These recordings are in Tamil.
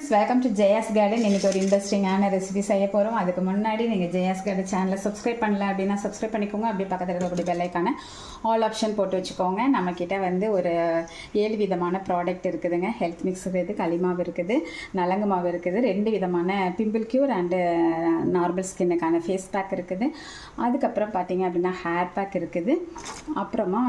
Friends welcome to Jaya's garden இன்னைக்கு ஒரு இன்ட்ரெஸ்டிங்கான ரெசிபி செய்ய போகிறோம் அதுக்கு முன்னாடி நீங்கள் ஜெயாஸ் கார்டன் சேனலை சப்ஸ்கிரைப் பண்ணல அப்படின்னா சப்ஸ்கிரைப் பண்ணிக்கோங்க. அப்படியே பக்கத்தில் இருக்கக்கூடிய பெல்லைக்கான ஆல் ஆப்ஷன் போட்டு வச்சுக்கோங்க. நம்மக்கிட்ட வந்து ஒரு ஏழு விதமான ப்ராடக்ட் இருக்குதுங்க. ஹெல்த் மிக்ஸ் இருக்குது களிமாவு இருக்குது நலங்கு மாவு இருக்குது. ரெண்டு விதமான பிம்பிள் க்யூர் அண்டு நார்மல் ஸ்கின்னுக்கான ஃபேஸ் பேக் இருக்குது. அதுக்கப்புறம் பார்த்தீங்க அப்படின்னா ஹேர் பேக் இருக்குது. அப்புறமா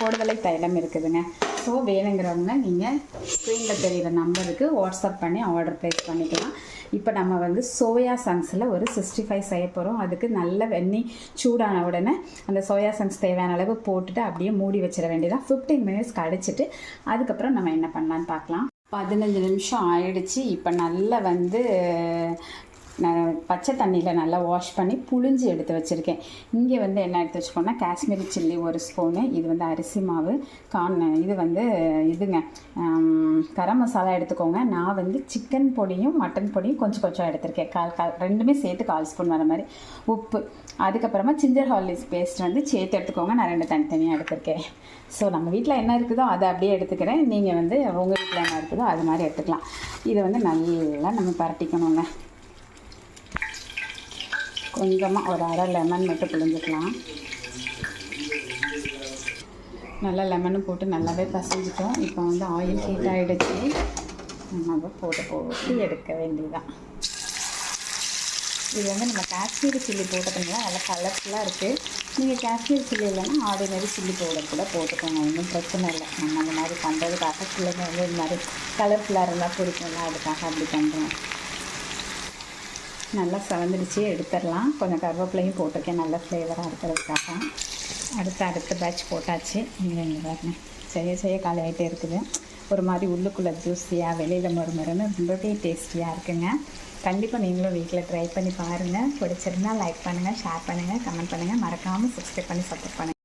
போடுதலை தைலம் இருக்குதுங்க. ஸோ வேணுங்கிறவங்க நீங்கள் ஸ்க்ரீனில் தெரியிற நம்பருக்கு வாட்ஸ்அப் பண்ணி ஆர்டர் ப்ளேஸ் பண்ணிக்கலாம். இப்போ நம்ம வந்து சோயா சங்ஸில் ஒரு சிக்ஸ்டி ஃபைவ் செய்ய போகிறோம் அதுக்கு நல்ல வெந்நீர் சூடான உடனே அந்த சோயா சங்ஸ் தேவையான அளவு போட்டுட்டு அப்படியே மூடி வச்சிட வேண்டியதான் ஃபிஃப்டீன் மினிட்ஸ் கழிச்சிட்டு அதுக்கப்புறம் நம்ம என்ன பண்ணலான்னு பார்க்கலாம். பதினஞ்சு நிமிஷம் ஆயிடுச்சு. இப்போ நல்லா வந்து நான் பச்சை தண்ணியில் நல்லா வாஷ் பண்ணி புழிஞ்சு எடுத்து வச்சுருக்கேன். இங்கே வந்து என்ன எடுத்து வச்சுக்கோன்னா காஷ்மீரி சில்லி ஒரு ஸ்பூனு இது வந்து அரிசி மாவு கான் இது வந்து இதுங்க கரம் மசாலா எடுத்துக்கோங்க. நான் வந்து சிக்கன் பொடியும் மட்டன் பொடியும் கொஞ்சம் கொஞ்சம் எடுத்திருக்கேன். கால் கால் ரெண்டுமே சேர்த்து கால் ஸ்பூன் வர மாதிரி. உப்பு அதுக்கப்புறமா சிஞ்சர் ஹார்லிக்ஸ் பேஸ்ட் வந்து சேர்த்து எடுத்துக்கோங்க. நான் ரெண்டு தனித்தனியாக எடுத்திருக்கேன். ஸோ நம்ம வீட்டில் என்ன இருக்குதோ அதை அப்படியே எடுத்துக்கிறேன். நீங்கள் வந்து உங்கள் வீட்டில் என்ன இருக்குதோ அது மாதிரி எடுத்துக்கலாம். இதை வந்து நல்லா நம்ம பரட்டிக்கணுங்க. கொஞ்சமாக ஒரு அரை லெமன் மட்டும் புழிஞ்சிக்கலாம். நல்லா லெமனும் போட்டு நல்லாவே பசஞ்சிட்டோம். இப்போ வந்து ஆயில் ஹீட் ஆகிடுச்சு நம்ம போட்டு போட்டு எடுக்க வேண்டியதுதான். இது வந்து நம்ம காஷ்மீரி சில்லி போட்டதுனால நல்லா கலர்ஃபுல்லாக இருக்குது நீங்கள் காஷ்மீரி சில்லி இல்லைன்னா ஆர்டினரி சில்லி பவுடர் கூட போட்டுக்கோங்க. ஒன்றும் பிரச்சனை இல்லை. நம்ம அந்த மாதிரி பண்ணுறதுக்காக பிள்ளைங்க வந்து இந்த மாதிரி கலர்ஃபுல்லாக இருந்தால் பிடிக்கும்ல அதுக்காக அப்படி பண்ணுறோம் நல்லா செவந்துடுச்சு எடுத்துடலாம். கொஞ்சம் கருவேப்பிலையும் போட்டிருக்கேன். நல்ல ஃப்ளேவராக இருக்கிறதுக்காக. அடுத்து அடுத்த பேட்ச் போட்டாச்சு. இங்கே இங்கே பாருங்க. செய்ய செய்ய காலி ஆகிட்டே இருக்குது. ஒரு மாதிரி உள்ளுக்குள்ளே ஜூஸியாக வெளியில் மறுமருன்னு ரொம்பவே டேஸ்டியாக இருக்குங்க. கண்டிப்பாக நீங்களும் வீட்டில் ட்ரை பண்ணி பாருங்கள் பிடிச்சிருந்தால் லைக் பண்ணுங்கள் ஷேர் பண்ணுங்கள் கமெண்ட் பண்ணுங்கள் மறக்காமல் சப்ஸ்கிரைப் பண்ணி சப்போர்ட் பண்ணுங்கள்